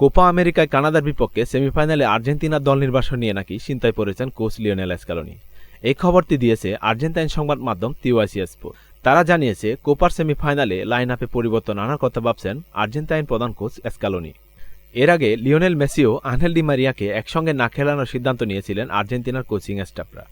Copa আমেরিকায় কানাডার বিপক্ষে সেমিফাইনালে আর্জেন্টিনার দল নির্বাসন নিয়ে নাকি চিন্তায় পড়েছেন কোচ লিওনেল এসকালোনি এই খবরটি দিয়েছে আর্জেন্টাইন সংবাদ মাধ্যম তিওয়াইসিএসপো তারা জানিয়েছে, কোপার সেমিফাইনালে লাইন আপে পরিবর্তন আনার কথা ভাবছেন আর্জেন্টাইন প্রধান কোচ এসকালোনি এর আগে লিওনেল মেসিও আনহেল ডি মারিয়াকে একসঙ্গে না খেলানোর সিদ্ধান্ত নিয়েছিলেন আর্জেন্টিনার কোচিং স্টাফরা।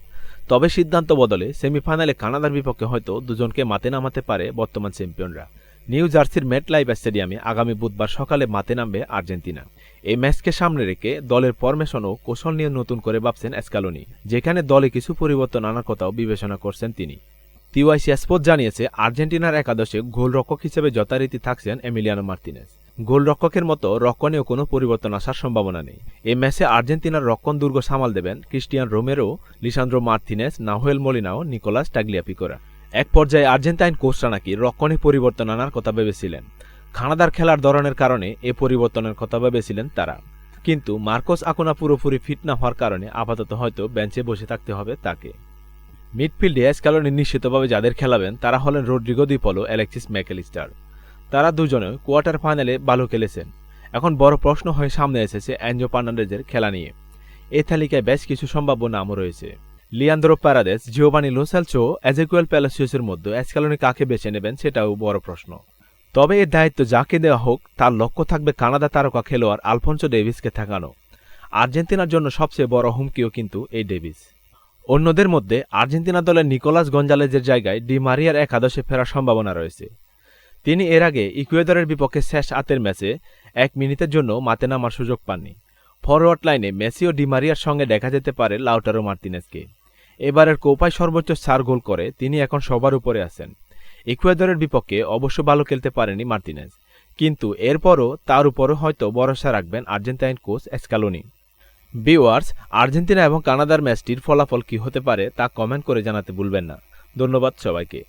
তবে সিদ্ধান্ত বদলে সেমিফাইনালে কানাডার বিপক্ষে হয়তো দুজনকে মাতে নামাতে পারে বর্তমান চ্যাম্পিয়নরা। নিউ জার্সির মেট লাইভ স্টেডিয়ামে আগামী বুধবার সকালে মাতে নামবে আর্জেন্টিনা। এই ম্যাচকে সামনে রেখে দলের ফরমেশন ও কৌশল নিয়ে নতুন করে ভাবছেন এসকালোনি, যেখানে দলে কিছু পরিবর্তন আনার কথাও বিবেচনা করছেন তিনি। তিওয়াইসি স্পোর্ট জানিয়েছে, আর্জেন্টিনার একাদশে গোলরক্ষক হিসেবে যথারীতি থাকছেন এমিলিয়ানো মার্তিনেস গোলরক্ষকের মতো রক্ষণেও কোনো পরিবর্তন আসার সম্ভাবনা নেই। এই ম্যাচে আর্জেন্টিনার রক্ষণ দুর্গ সামাল দেবেন Cristian Romero, Lisandro Martinez Nahuel মলিনাও, Nicolas টাগলিয়াপিকোরা। এক পর্যায়ে আর্জেন্টাইন কোচরা নাকি রক্ষণে পরিবর্তন আনার কথা ভেবেছিলেন। খানাদার খেলার ধরনের কারণে এ পরিবর্তনের কথা ভেবেছিলেন তারা। কিন্তু মার্কোস আকোনা পুরোপুরি ফিট না হওয়ার কারণে আপাতত হয়তো বেঞ্চে বসে থাকতে হবে তাকে। মিডফিল্ডে এসকালনি নিশ্চিতভাবে যাদের খেলাবেন তারা হলেন রোড্রিগো দিপলো অ্যালেক্সিস ম্যাকেলিস্টার। তারা দুজনে কোয়ার্টার ফাইনালে ভালো খেলেছেন। এখন বড় প্রশ্ন হয়ে সামনে এসেছে অ্যাঞ্জো ফার্নান্ডেজের খেলা নিয়ে। এ তালিকায় বেশ কিছু সম্ভাব্য নামও রয়েছে। লিয়ান্দ্রো প্যারাদেস জিওবানি লোসালচো, এজেকুয়েল প্যালাসিয়াসের মধ্যে এসকালনি কাকে বেছে নেবেন সেটাও বড় প্রশ্ন। তবে এর দায়িত্ব যাকে দেওয়া হোক, তার লক্ষ্য থাকবে কানাডা তারকা খেলোয়াড় আলফোনসো ডেভিসকে ঠেকানো। আর্জেন্টিনার জন্য সবচেয়ে বড় হুমকিও কিন্তু এই ডেভিস। অন্যদের মধ্যে আর্জেন্টিনা দলের নিকোলাস গঞ্জালেজের জায়গায় ডি মারিয়ার একাদশে ফেরার সম্ভাবনা রয়েছে। তিনি এর আগে ইকুয়েদরের বিপক্ষে শেষ আতের ম্যাচে এক মিনিটের জন্য মাতে নামার সুযোগ পাননি। ফরওয়ার্ড লাইনে মেসি ও ডিমারিয়ার সঙ্গে দেখা যেতে পারে লাউটারো মার্তিনেসকে। এবারের কোপায় সর্বোচ্চ চার গোল করে তিনি এখন সবার উপরে আছেন। ইকুয়েদরের বিপক্ষে অবশ্য ভালো খেলতে পারেনি মার্তিনেজ। কিন্তু এরপরও তার উপরও হয়তো ভরসা রাখবেন আর্জেন্টাইন কোচ এসকালোনি। বিওয়ার্স আর্জেন্টিনা এবং কানাডার ম্যাচটির ফলাফল কী হতে পারে তা কমেন্ট করে জানাতে ভুলবেন না। ধন্যবাদ সবাইকে।